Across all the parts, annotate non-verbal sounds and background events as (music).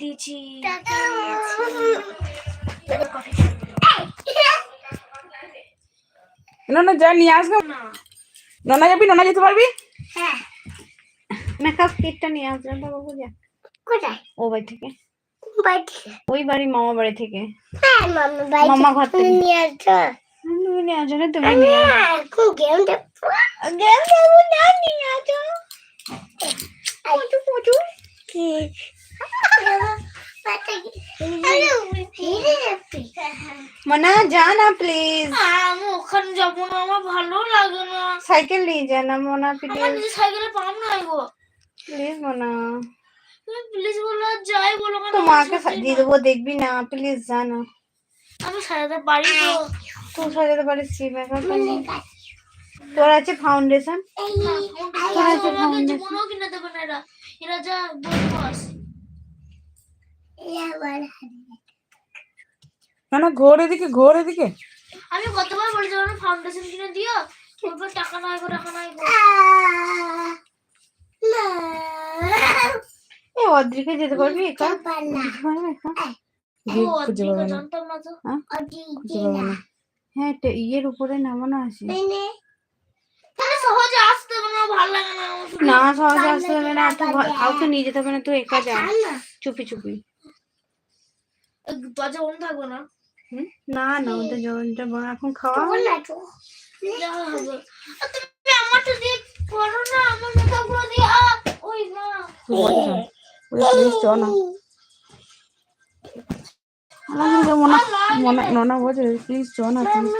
দিয়েছি। ননা যা নিয়ে আসবে ননা যাবি? ননা যেতে পারবি? হ্যাঁ। মেকআপ কিটটা নিয়ে আসবে বাবু যা কোথায়? ও বাড়ি থেকে। ওই বাড়ি মামা বাড়ি থেকে। হ্যাঁ মামা বাড়ি মামা ঘর থেকে। নিয়ে আসো তুমি নিয়ে আসো না তুমি নিয়ে আসো। হ্যাঁ এখন গেম দেখব গেম খেলব না নিয়ে আসো। পচু পচু কি? মনা যা না প্লিজ আমি ওখানে যাব না আমার ভালো লাগে না। সাইকেল নিয়ে যা না মনা প্লিজ নিজে সাইকেলে পাম না গো। প্লিজ মনা। প্লিজ বলো যাই বলো কেন তো মাকে সাজিয়ে দেবো দেখবি না প্লিজ যা না আমি সাজাতে পারি তো। তুই সাজাতে পারিস কি? মেকআপ তোর আছে ফাউন্ডেশন তোর আছে ফাউন্ডেশন কিনে দেবে না এরা। এরা যা বলব আসে না ঘোর এদিকে ঘোর এদিকে। আমি কতবার বলেছি আমার ফাউন্ডেশন কিনে দিও বলব টাকা নাই গো টাকা নাই গো। এ অদ্রিকে যেতে পারবি একা? খুঁজে পাবে না। হ্যাঁ? খুঁজে পাবে না। হ্যাঁ তে- ইয়ের উপরে নামানো আছে। তাহলে সহজে আসতে হবে না ভালো লাগে না না সহজে আসতে হবে না কাউকে নিয়ে যেতে হবে না তুই একা যা। না। চুপি চুপি। দরজা বন্ধ থাকবে না? না না ওদের জলটা বড় এখন খাওয়া হবে। আর তুমি আমারটা দিয়ে করো না আমার দিয়ে ওই না। চল। ওই প্লিজ না। মনে মনে ননা বলছে প্লিজ না প্লিজ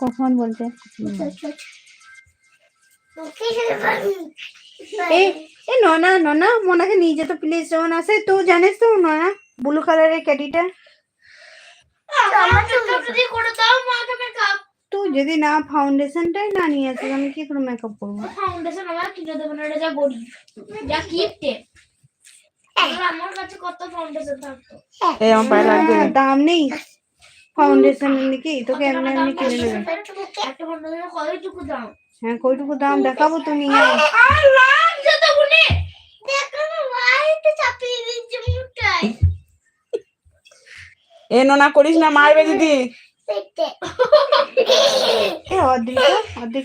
কখন বলছে? হুম। এ এ ননা ননা মোনাকে নিয়ে যেত প্লিজ যখন আসে তো জানিস তো ননা ব্লু কালারের ক্যাডিটা তুই যদি না ফাউন্ডেশনটাই না নিয়ে আসিস আমি কি করে মেকআপ করব? ফাউন্ডেশন আমার কিনে দেবে না এটা যা গরিব যা কিপটে আমার কাছে কত ফাউন্ডেশন থাকতো? এই আমার পায়ে লাগবে দাম নেই। ফাউন্ডেশন নাকি তোকে এমনি এমনি কিনে দেবে। একটা ফাউন্ডেশন কতটুকু দাম? হ্যাঁ কইটুকু দাম দেখাবো তুমি। এ ননা করিস না মারবে দিদি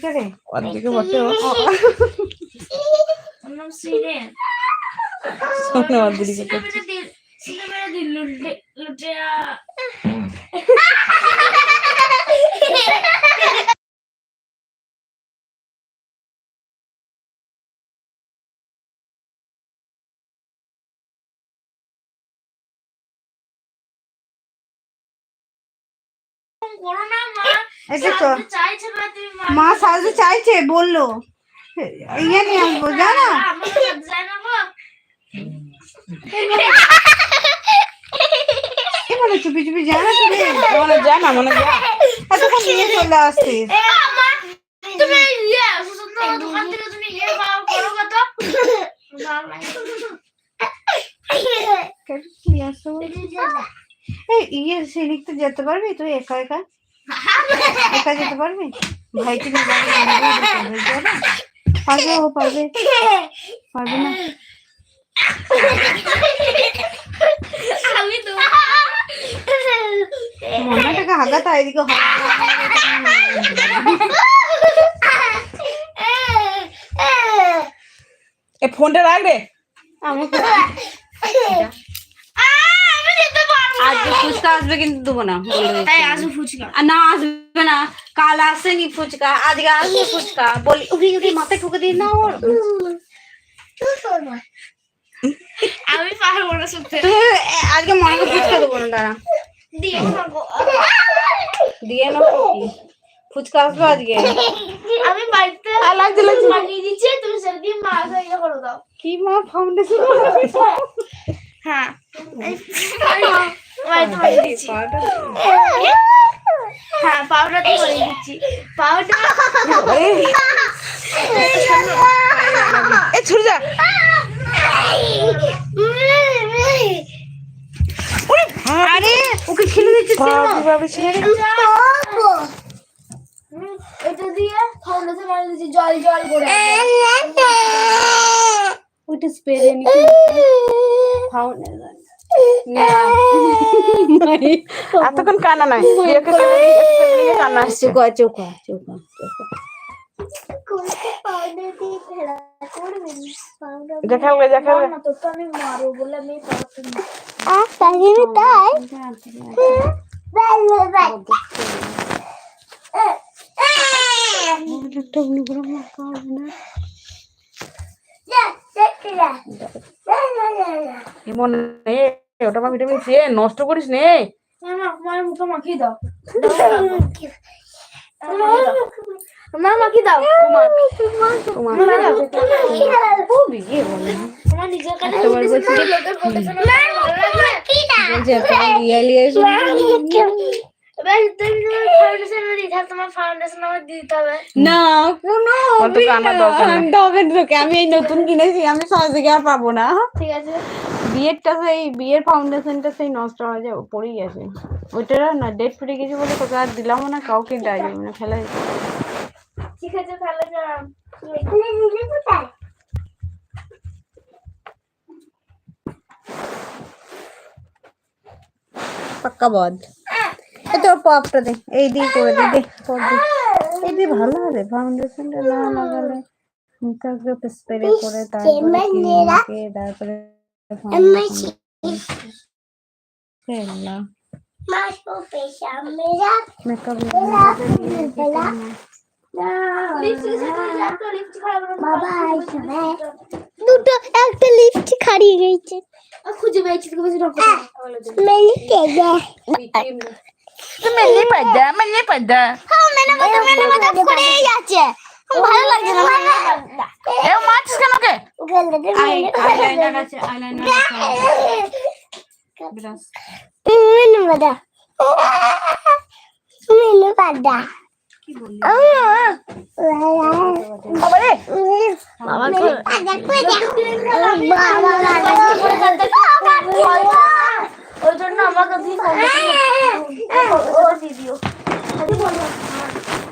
রে। অর্ধেকে বটে শোনো অর্ধেকে (laughs) লুটে করো না মা। এটা তো চাইছে না তুমি মা। মা সাজতে চাইছে বলল। ইয়ে নিয়ে আসব জানা? আমার সাজতে চায় না গো কি বলে চুপি চুপি জানা তুমি? মনে যা না মনে যা এতক্ষণ নিয়ে চলে আসছিস তুমি ইয়ে দোকান থেকে তুমি ইয়ে পাও করো কত। এই ইয়ে তো যেতে পারবি? তুই একা একা? একা যেতে পারবি? ভাইকে নিয়ে যাবি আমাকে পারবে ও পারবে। পারবে না। আমি তো মনটাকে হাগাতা এদিকে এ ফোনটা রাখ রে। আমি আজকে ফুচকা আসবে কিন্তু দেবো না তাই আসো ফুচকা? না আসবে না। কাল আসেনি ফুচকা আজকে আসবে ফুচকা। বলি উঠি উঠি মাথায় ঠুকে দিই না ওর। আমি পারব না এ, আজকে মনে ফুচকা দেবো না দাঁড়া। দিয়ে খাব দিয়ে না কি ফুচকা আসবে আজকে। আমি বাড়িতে বানিয়ে দিচ্ছি তুমি সেদিন মা ইয়ে করে দাও। কি মা ফাউন্ডেশন হ্যাঁ। দিচ্ছি। হ্যাঁ পাউডার বানিয়ে দিচ্ছি। পাউডার এ ছুড়ে যা আরে ওকে খেলে ছেড়ে এটা দিয়ে ফাউন্ডেশন দিচ্ছি জল জল করে। ওইটা স্প্রে নিয়ে ফাউন্ডেশন এতক্ষণ কানা নাই প্রিয়াকে spray দিয়ে- spray দিয়ে কানা আসছে চুকা চুকা চুকা দেখাবে দেখাবে না তো তো আমি মারো বলে আমি পারতাম না একটা অনুগ্রহ করবে না মনে নেই ওটা মা ভিটামিন সি নষ্ট করিস নে। আমার মুখে মাখিয়ে দাও। আমার মাখিয়ে দাও। তোমার আমি এই নতুন কিনেছি আমি সহজ আর পাবো না? ঠিক আছে। বিয়েরটা সেই বিয়ের ফাউন্ডেশনটা সেই নষ্ট হয়ে যাবে পড়েই গেছে। ওইটা না ডেট ফুটে গেছে বলে তোকে আর দিলাম না কাউকে দেওয়া যাবে না ফেলে ঠিক আছে তাহলে যাও পাক্কা বদ। এই তোর পপটা দে এই দিয়ে করে দে দে পপ দে। এই দিয়ে ভালো হবে ফাউন্ডেশনটা না লাগালে মুখটাকে স্প্রে করে তারপরে তারপরে দুটো একটা লিপস্টিক হারিয়ে গেছে খুঁজে পেয়েছি তোকে বেশি ঢোকো মেলি তেজে মেনে পাইদা মেনে পাইদা হ্যাঁ মেনে মতো মেনে মতো করে যাচ্ছে ভালো লাগছে না এ মাছিস কেন কে আইলাইনার আছে আইলাইনার ব্রাশ মেনে মতো মেনে পাডা কি বললি বাবারে ওই জন্য আমার কাছে দিয়ে দিও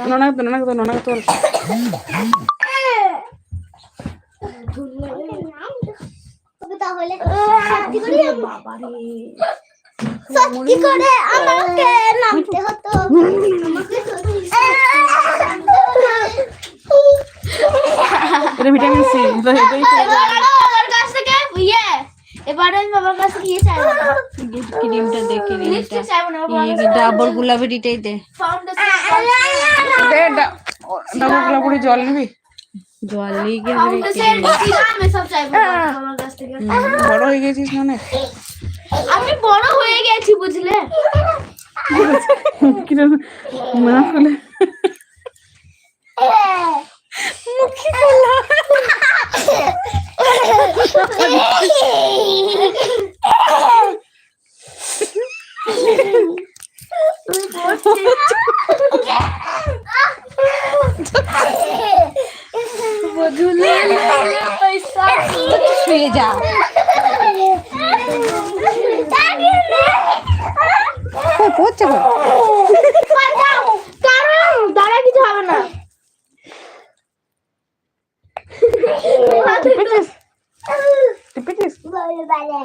ননা তো ননা তো সত্যি করে আমাকে নামতে হতো এটা ভিটামিন সি এটাই বাবার কাছ থেকে ইয়ে এবারে আমি বাবার কাছ ইয়ে চাইব না। ক্রিমটা দে ক্রিমটা লিপস্টিক চাইব না ডাবর গুলাবিটাই দে। ফাউন্ডেশন দে ডাবল গোলাপুরি জল নিবি? জল নিয়ে গিয়ে সিরাম এসব চাইব বাবার কাছ থেকে। বড় হয়ে গেছিস মানে আমি বড় হয়ে গেছি বুঝলে? কিরম না হলে পয়সা (laughs) শুয়ে যা পড়ছে দাঁড়া কিছু হবে না। টিপেছিস টিপেছিস বলে বলে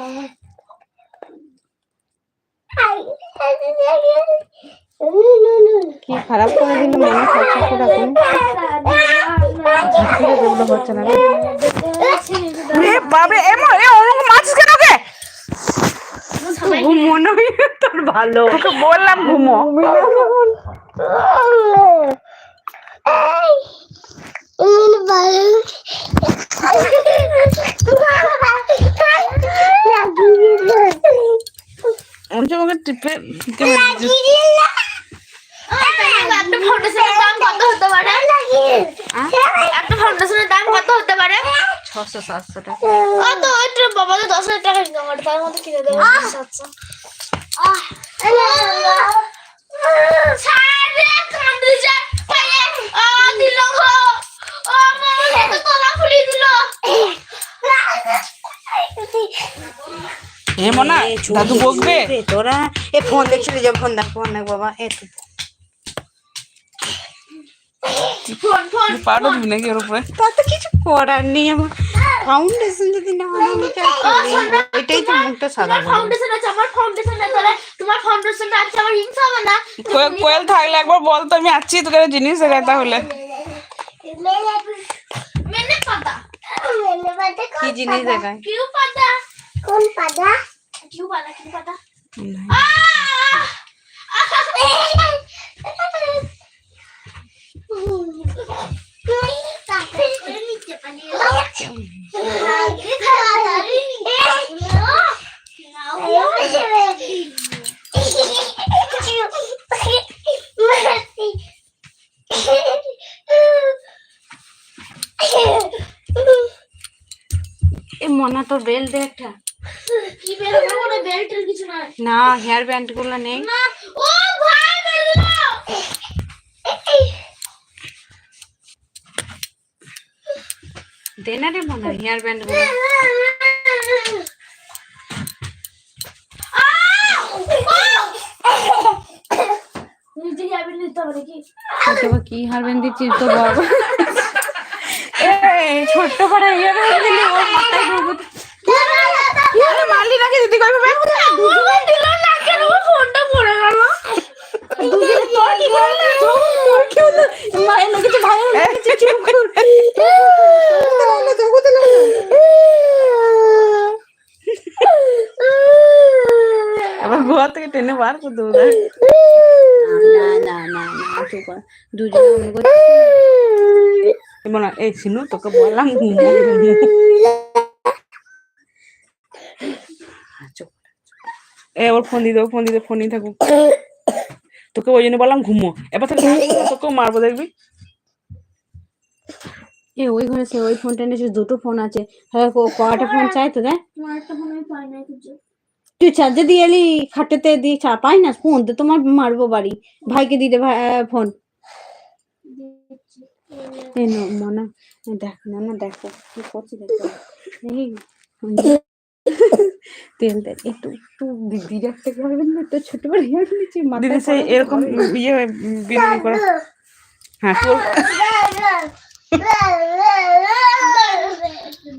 কি খারাপ করে দিল মনে এখন ঠিক আছে হচ্ছে না রে বাবে এমন এ ওরকম মাছিস কেন কে মনে তোর ভালো। তোকে বললাম ঘুমো। অঞ্চল আমাকে টিপে টিপে। একটা ফাউন্ডেশনের দাম কত হতে পারে একটা ফাউন্ডেশনের দাম কত হতে পারে? ছশো সাতশো টাকা। তো ওইটা দশ হাজার টাকা ইনকাম করে তার মধ্যে কিনে দেবো সাতশো। দিল গো ও মামা তো তোলা খুলি দিল এ মনা দাদু রে, বকবে? তোরা? এ ফোন দেখছিলি যে ফোন দেখ ফোন দেখ বাবা এ তো ফোন ফোন। পাউডার দিবি নাকি ওর উপরে? তার তো কিছু করার নেই আমার ফাউন্ডেশন যদি না আমি? এটাই তো মুখটা সাদা তোমার করে। ফাউন্ডেশন আছে আমার ফাউন্ডেশন আছে তাহলে তোমার ফাউন্ডেশন আছে আমার হিংসা হবে না। কোয়েল থাকলে একবার বল তো আমি আছি তোকে জিনিস দেখাই তাহলে। মেনে পাতা। কি জিনিস দেখায়? কিউ পাতা। কোন পাদা কিউ পাতা কিউ পাতা এ মনা তোর বেল দে একটা কি বের করে বেল্টের কিছু না হেয়ার ব্যান্ডগুলো নেই। না ও ভাই বেরলো দে না রে মনা হেয়ার ব্যান্ডগুলো কি হেয়ার ব্যান্ড দিচ্ছিস তো বাবা? ছোট্ট পাড়া হেয়ার ব্যান্ড দিলি ওর মাথায় ঢুকবো মারলি নাকি দিদি কইবে দিল না কেন? আমার ফোনটা পড়ে গেল। মায়ের লেগেছে ভাইয়ের লেগেছে চুপ কর আবার গোয়া থেকে টেনে বার করে দেবো না না না না দুজন এই সিনু তোকে বললাম এ ওর ফোন দিয়ে দেবো ফোন দিয়ে ফোন নিয়ে থাকুক তোকে ওই জন্য বললাম ঘুমো। এবার থেকে তোকেও মারবো দেখবি? এ ওই ঘরে সে ওই ফোনটা এনেছে দুটো ফোন আছে। হ্যাঁ কটা ফোন চাই তো দেখ তুই চার্জে দিয়ে এলি খাটেতে দিয়ে চা পাই না ফোন তো তোমার মারবো বাড়ি। ভাইকে দিতে ভাই ফোন। মনা দেখ না না দেখো কি করছি দেখো এই ওই যে, তেল দেখ একটু একটু দিদি রাখতে পারবেন না? তো ছোট বড় হেয়ার নিচে দিদি সেই এরকম ইয়ে বিরিয়ানি করে। হ্যাঁ।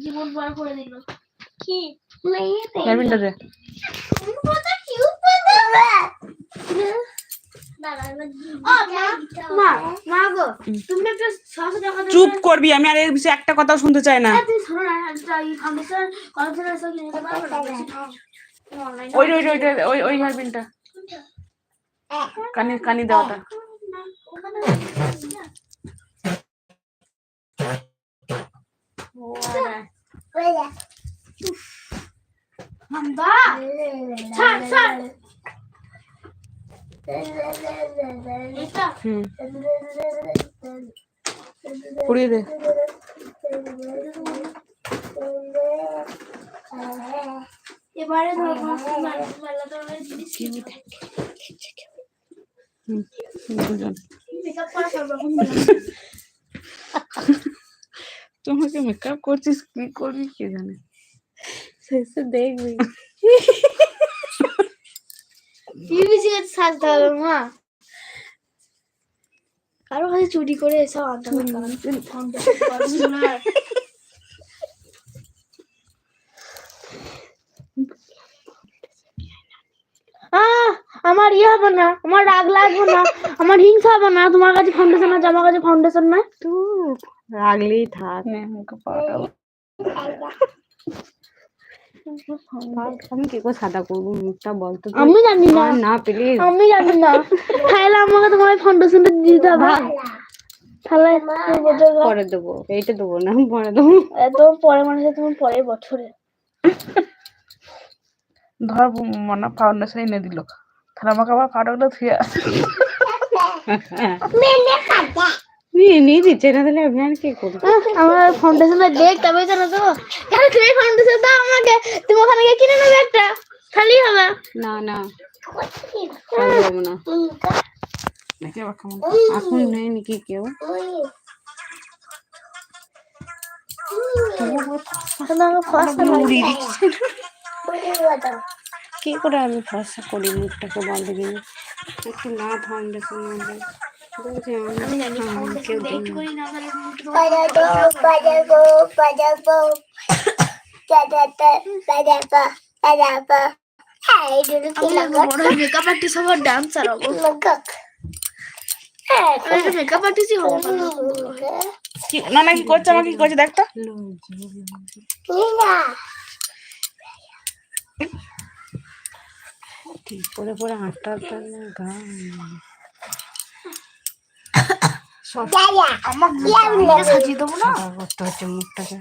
জীবন বার করে দিল। কি? দে ও মা মা মা গো তুমি একটা ছশো টাকা দেবে চুপ করবি আমি আর এর বিষয়ে একটা কথাও শুনতে চাই না। ওই ওই ওই ওই ওই হেয়ারপিনটা কানি কানি দেওয়াটা। হাম্বা ছাড় ছাড়। পুড়িয়ে দে এবারে ধরো মেলা ধরনের জিনিস কিনবে হুম, দুজন মেকআপ করা সব রকম তোমাকে মেকআপ করছিস কি করবি কে জানে শেষে দেখবি কাছে সাজতে হবে মা। কারও কাছে চুরি করে এসব আনতে আমার ইয়ে হবে না আমার রাগ লাগবে না আমার হিংসা হবে না। তোমার কাছে ফাউন্ডেশন আছে আমার কাছে ফাউন্ডেশন নাই। তুই রাগলেই থাক। আমি কি করে সাদা করব? মুখটা বলতো আমি জানি না। না প্লিজ আমি জানি না। তাহলে আমাকে তোমার ফাউন্ডেশনটা দিতে হবে। তাহলে। পরে দেবো। এইটা দেবো না পরে দেবো। এত পরে মানে তুমি পরের বছরে। ধর মনে ফাউন্ডেশন এনে দিল। তাহলে আমাকে আবার ফাটকটা ধুয়ে (laughs) মেনে নিয়ে নিয়ে দিচ্ছে না তাহলে আমি আর কি করব? আমার ফাউন্ডেশনটা দেখ তবে তো তুমি ফাউন্ডেশন দাও আমাকে। তুমি ওখানে গিয়ে কিনে নেবে একটা। খালি হবে। না না। না। দেখে আবার কেমন এখন নেয়নি কি কেউ? কি করে আমি ফর্সা করি মুখটাকে বন্ধ দিন একটু না ফাউন্ডেশন আমি হ্যাঁ, না। মেকআপ আর্টিস্ট হব ডান্সার হব। মেকআপ আর্টিস্টই হব কি না না কি করছে আমাকে কি করছে দেখ তো। ঠিক করে পরে হাঁটতে হাঁটতে গান। সাজিয়ে দেবো না? করতে হচ্ছে মুখটাকে।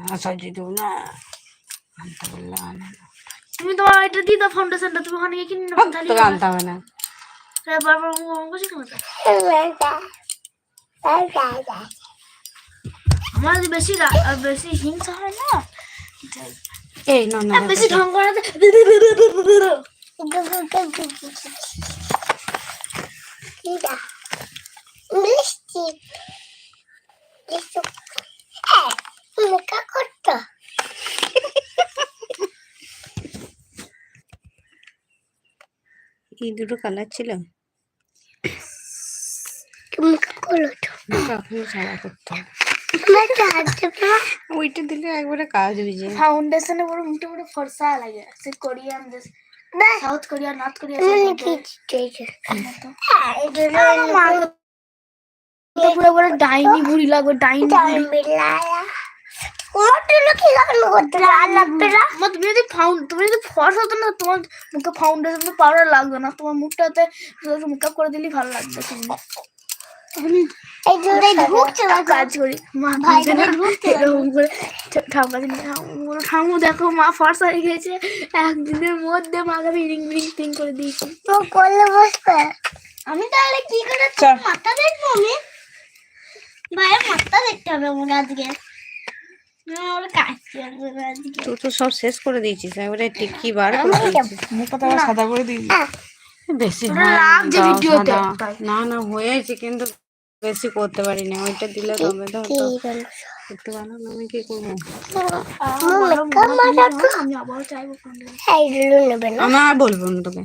না, সাজিয়ে দেবো না। আনতে বললে না। তুমি তোমার এটা দিয়ে দাও ফাউন্ডেশনটা তুমি ওখানে গিয়ে কিনে খালি তোকে আনতে হবে না। বারবার মুখ অঙ্ক শিখে নেবে আমার বেশি বেশি হিংসা হয় না? এই না না বেশি ঢং করাতে মিষ্টি করতো এই দুটো কালার ছিল? ওইটা দিলে একবারে কাজ হয়ে যায়। ফাউন্ডেশনে পুরো মুখটা পুরো ফর্সা লাগে। সে কোরিয়ান দেশ সাউথ কোরিয়া নর্থ কোরিয়া পুরো পুরো ডাইনি ভুড়ি লাগবে ডাইনি তুমি যদি তুমি যদি ফর্স হতো না তোমার মুখে ফাউন্ডেশন পাউডার লাগবে না। তোমার মুখটাতে মেকআপ করে দিলেই ভালো লাগবে। তুমি কাজ করি। মা না এরকম করে ঠাম্মা দিন দেখো মা ফর্স হয়ে গেছে একদিনের মধ্যে মাকে বিরিং বিরিং টিং করে দিয়েছি আমি তাহলে কি করে মাথা দেখব আমি ভাইয়ের মাথা দেখতে হবে আমার আজকে না, ওরা কাজ করবে না আজকে তুই তো। সব শেষ করে দিয়েছিস একবারে টিকি বার করে দিয়েছিস মুখটা সাদা করে দিই বেশি ওটা হয়। না না হয়েছে কিন্তু বেশি করতে পারি না ওইটা দিলে তবে তো। করতে পারো আমি কি করব? আমি আবার চাইব ফাউন্ডেশন এইগুলো নেবে না। আমি আর বলব না তোকে।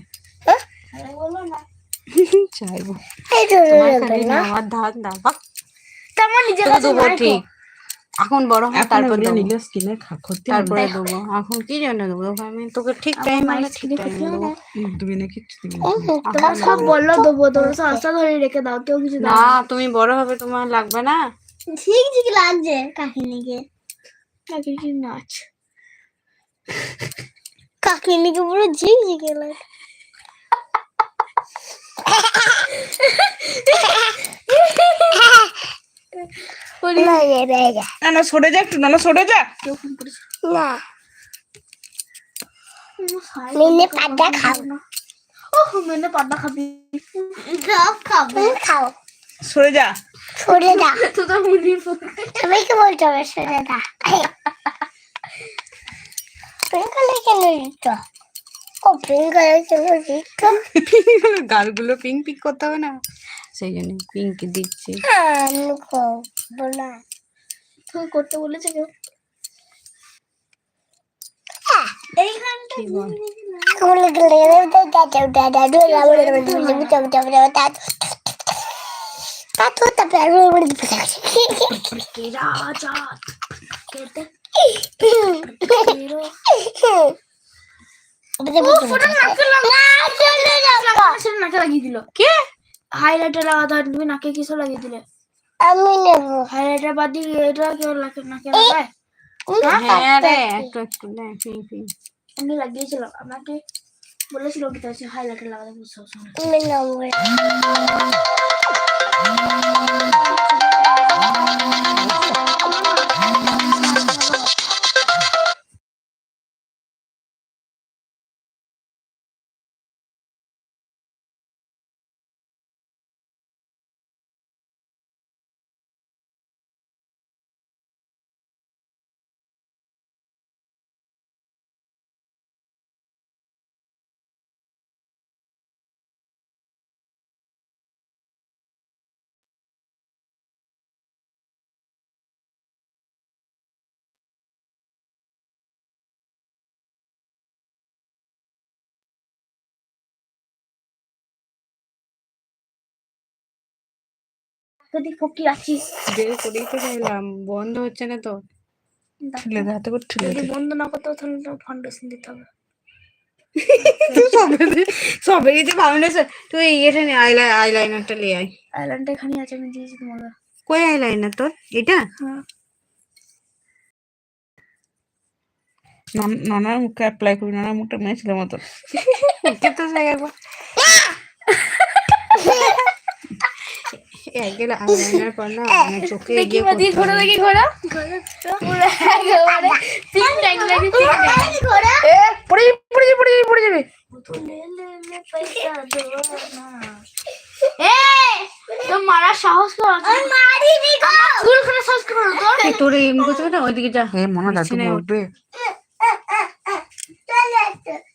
চাইব। তোমার নিজের দেবো ঠিক এখন বড় হয় তারপর দেবো। নিলে স্কিনের ক্ষতি তারপরে দেবো। এখন কি জন্য দেবো? আমি তোকে ঠিক টাইম হলে ঠিক টাইম দেবো। তুমি নাকি তোমার সব বলল দেবো তোমার সব আশা ধরে রেখে দাও কেউ কিছু দাও না। তুমি বড় হবে তোমার লাগবে না। ঠিক লাগছে কাকিনিকে কাকে কি নাচ। কাকিনিকে পুরো ঝিকঝিকে লাগে না। না সরে যা একটু না না সরে যা। না। মিনে খাও। ও মেনে খাব। খাও। সরে যা। সরে দা তো তো মুড়ি সবাইকে বলতে হবে সরে দা পিঙ্ক কেন দিত? ও পিঙ্ক কালার কেন দিত? (laughs) গালগুলো পিঙ্ক পিঙ্ক করতে হবে না? সেই জন্য পিঙ্ক দিচ্ছি। খাব না। তুমি করতে বলেছে কেউ? এইখানটা তারপরে রাজা খেতে সেটা নাকে লাগিয়ে দিল কে হাইলাইটার লাগাতে তুমি নাকে কিসও লাগিয়ে দিলে আমি নেব হাইলাইটার বাদ দিয়ে এটা কেউ নাকে নাকে লাগায় হ্যাঁ রে একটু একটু দে পিঙ্ক পিঙ্ক আমি লাগিয়েছিলাম আমাকে বলেছিল তাই হাইলাইটার লাগাতে Thank you. যদি ফকির আছি বের করেই তো চাইলাম বন্ধ হচ্ছে না তো। ঠেলে হাতে করে ঠেলে যদি বন্ধ না করতে তাহলে তো ফাউন্ডেশন দিতে হবে। তুই সবে সবে যে ফাউন্ডেশন তুই ইয়েটা নে আইলাই আইলাইনারটা নিয়ে আয়। আইল্যান্ডটা এখানে আছে আমি দিয়েছি তোমাকে কই আইলাইনার তোর? এটা হ্যাঁ। নন- ননার মুখে অ্যাপ্লাই করি ননার মুখটা মেয়েছিল মতো। (laughs) তো জায়গা (laughs) একগেলে আইলাইনার না আমার চোখে গিয়ে মা ঘোরা দেখি ঘোরা। পুরো একেবারে তিন ট্যাঙ্ক লাগে তিন ট্যাঙ্ক এ পড়ে পড়ে পড়ে পড়ে যাবে। তো মারার সাহস করো। সাহস করো তোর। এই এমনি করতে না ওইদিকে যা। হ্যাঁ মনে মেরে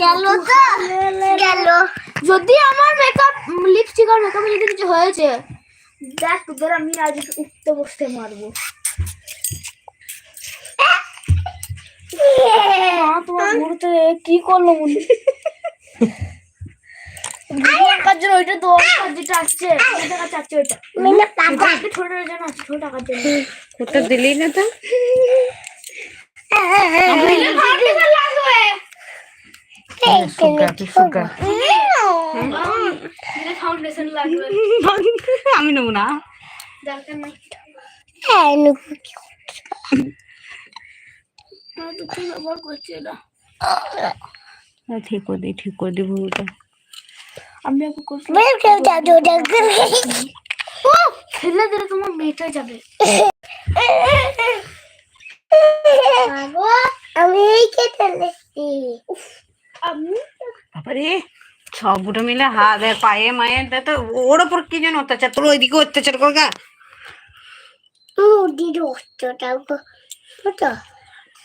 গেল তো গেল। যদি আমার মেকআপ লিপস্টিক আর মেকআপ যদি কিছু হয়েছে দেখ তোদের আমি আজ উঠতে বসতে মারবো। তোমার ঘুরতে কি করল মনে টাকার জন্য ওইটা তো যেটা আসছে টাকা চাচ্ছে ওইটা। মিনা এটা জন্য আছে ছোট টাকার জন্য। কোথা দিলি না তো? আমি নেব না। দরকার নাই হ্যাঁ নুকু না তো তুই ব্যবহার করছিস না হ্যাঁ, ঠিক করে দিই ঠিক করে দিই ভুলটা আমি ফেলে দিলে? তোমার মেয়েটা যাবে। আমি সবগুলো মিলে হাত আর পায়ে মায়ে তো ওর ওপর কি যেন অত্যাচার তোর ওইদিকে অত্যাচার করগা রোস্টটা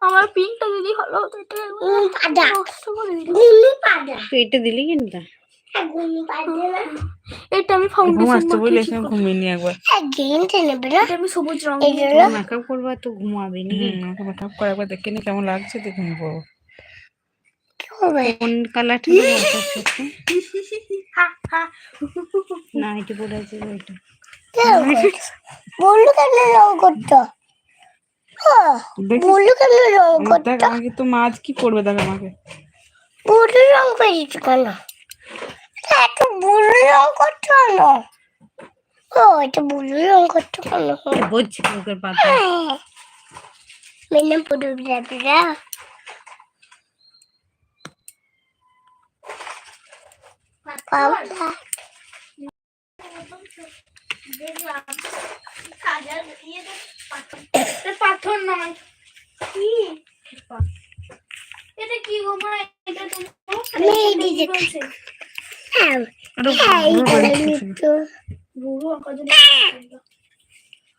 আমার পিনটা যদি হলো তো এটা পাদা। পাদা। তুই এটা দিলি কিন্তু এটা আমি ফাউন্ডেশন ঘুমিয়ে নি একবার। নেবে না। আমি সবুজ মেকআপ করবা তো ঘুমাবি নি। মেকআপ করে একবার দেখে নি কেমন লাগছে কি হবে? কোন কালারটা হা হা। না এটা পরে ওইটা বলল কেন করতো বলল কেন রং করতো? আমাকে তো মাছ কি করবে দেখ আমাকে। বুড়ো রং করেছি কেন? এত বুড়ো রং করতো কেন? ও এটা বুড়ো রং করতো কেন? বুঝছি মুখের পাতা। মেনে বুড়ো বিড়া পাউডার এটা পাথর নয়। কি? এটা কি গো মা? এটা তো বলছে? হ্যাঁ।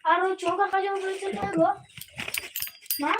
আর চোখ আঁকা জন্য বলছে না মা?